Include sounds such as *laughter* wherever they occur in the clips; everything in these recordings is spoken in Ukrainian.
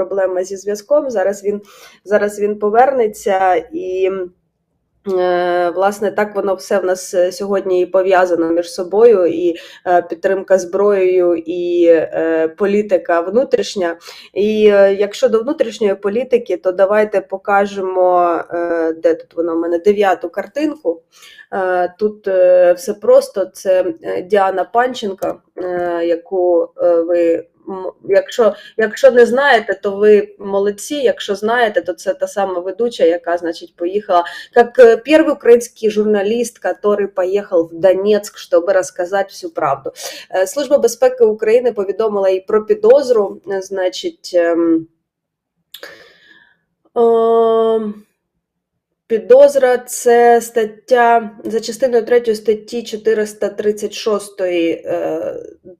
проблема зі зв'язком. Зараз він зараз він повернеться і. е, Власне, так воно все в нас е, сьогодні і пов'язано між собою, і е, підтримка зброєю, і політика внутрішня. І якщо до внутрішньої політики, то давайте покажемо, де тут воно в мене дев'яту картинку. Тут все просто. Це Діана Панченко, е, яку ви. м, Якщо, якщо не знаєте, то ви молодці. Якщо знаєте, то це та сама ведуча, яка, значить, поїхала как э, первый украинский журналист, который поехал в Донецк, чтобы рассказать всю правду. Е, Служба безпеки України повідомила і про підозру. е, Значить, ем, ем, підозра це стаття за частиною 3 статті 436 е,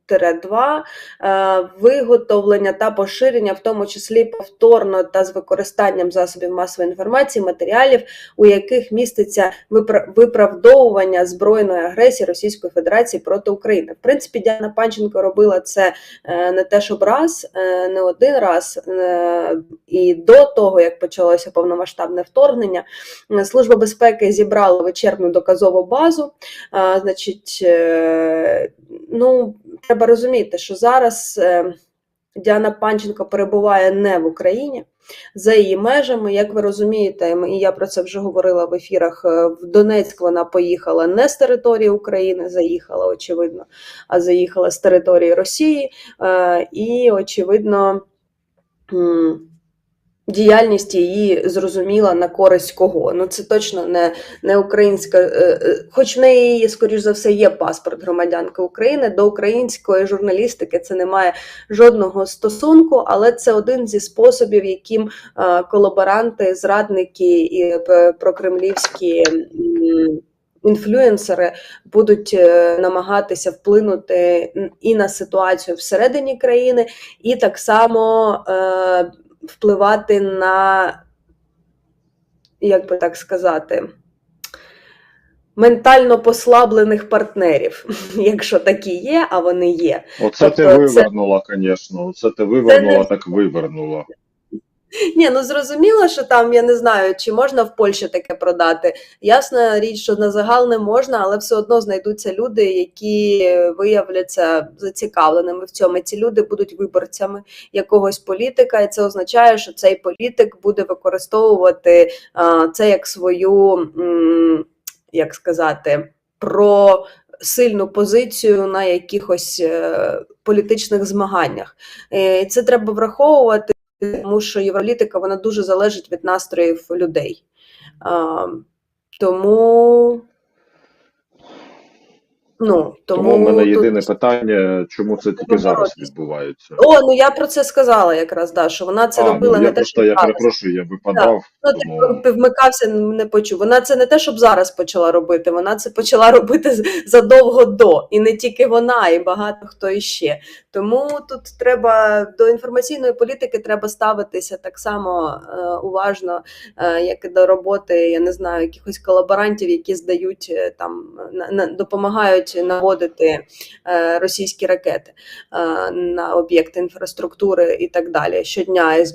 тире 2 е, виготовлення та поширення, в тому числі повторно та з використанням засобів масової інформації, матеріалів, у яких міститься випра- виправдовування збройної агресії Російської Федерації проти України. В принципі, Діана Панченко робила це е, не те, щоб раз, не один раз. І до того, як почалося повномасштабне вторгнення, Служба безпеки зібрала вичерпну доказову базу. А, Значить, е, ну, треба розуміти, що зараз е, Діана Панченко перебуває не в Україні. За її межами, як ви розумієте, і я про це вже говорила в ефірах. е, В Донецьк вона поїхала не з території України, заїхала, очевидно, а заїхала з території Росії. І, очевидно, діяльність її зрозуміла на користь кого. Ну це точно не, не українська, е, е, хоч в неї, скоріш за все, є паспорт громадянки України. До української журналістики це не має жодного стосунку, але це один зі способів, яким е, колаборанти, зрадники і прокремлівські. Інфлюенсери будуть намагатися вплинути і на ситуацію всередині країни, і так само впливати на, як би так сказати, ментально послаблених партнерів, *laughs* якщо такі є, а вони є. Оце Тобто ти вивернула, звісно. Оце ти вивернула, так вивернула. Ні, ну зрозуміло, що там я не знаю, чи можна в Польщі таке продати. Ясна річ, що на загал не можна, але все одно знайдуться люди, які виявляться зацікавленими в цьому. Ці люди будуть виборцями якогось політика, і це означає, що цей політик буде використовувати це як свою, як сказати, про сильну позицію на якихось е, політичних змаганнях. Е, І це треба враховувати тому що євролітика вона дуже залежить від настроїв людей. Тому, ну, тому, Тому в мене тут- єдине питання, чому це тільки зараз відбувається. О, ну я про це сказала якраз, да, що вона це А, робила ну, не я те, просто що я перепрошую, я випадав. Ну, тому... ти вмикався, не почув. Вона це не те, щоб зараз почала робити. Вона це почала робити задовго до. І не тільки вона, і багато хто іще. Тому тут треба до інформаційної політики треба ставитися так само е, уважно, е, як і до роботи, я не знаю, якихось колаборантів, які здають е, там на, на допомагають наводити е, російські ракети е, на об'єкти інфраструктури і так далі. Щодня